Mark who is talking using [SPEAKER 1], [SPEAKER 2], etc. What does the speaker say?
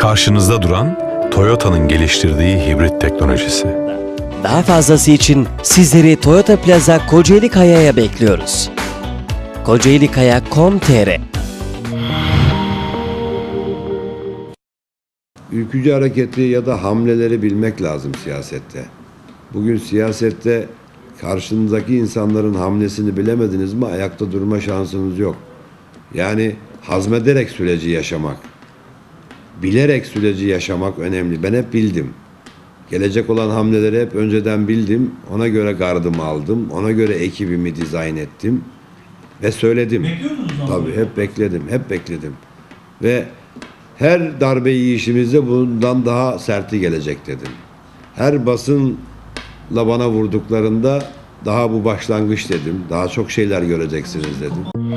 [SPEAKER 1] Karşınızda duran Toyota'nın geliştirdiği hibrit teknolojisi.
[SPEAKER 2] Daha fazlası için sizleri Toyota Plaza Kocaeli Kaya'ya bekliyoruz. kocaelikaya.com.tr
[SPEAKER 3] Ülkücü hareketi ya da hamleleri bilmek lazım siyasette. Bugün siyasette karşınızdaki insanların hamlesini bilemediniz mi ayakta durma şansınız yok. Yani hazmederek süreci yaşamak, bilerek süreci yaşamak önemli. Ben hep bildim. Gelecek olan hamleleri hep önceden bildim. Ona göre gardımı aldım. Ona göre ekibimi dizayn ettim. Ve söyledim. Tabii hep bekledim. Hep bekledim. Ve her darbe yiyişimizde bundan daha serti gelecek dedim. Her basınla bana vurduklarında daha bu başlangıç dedim. Daha çok şeyler göreceksiniz dedim.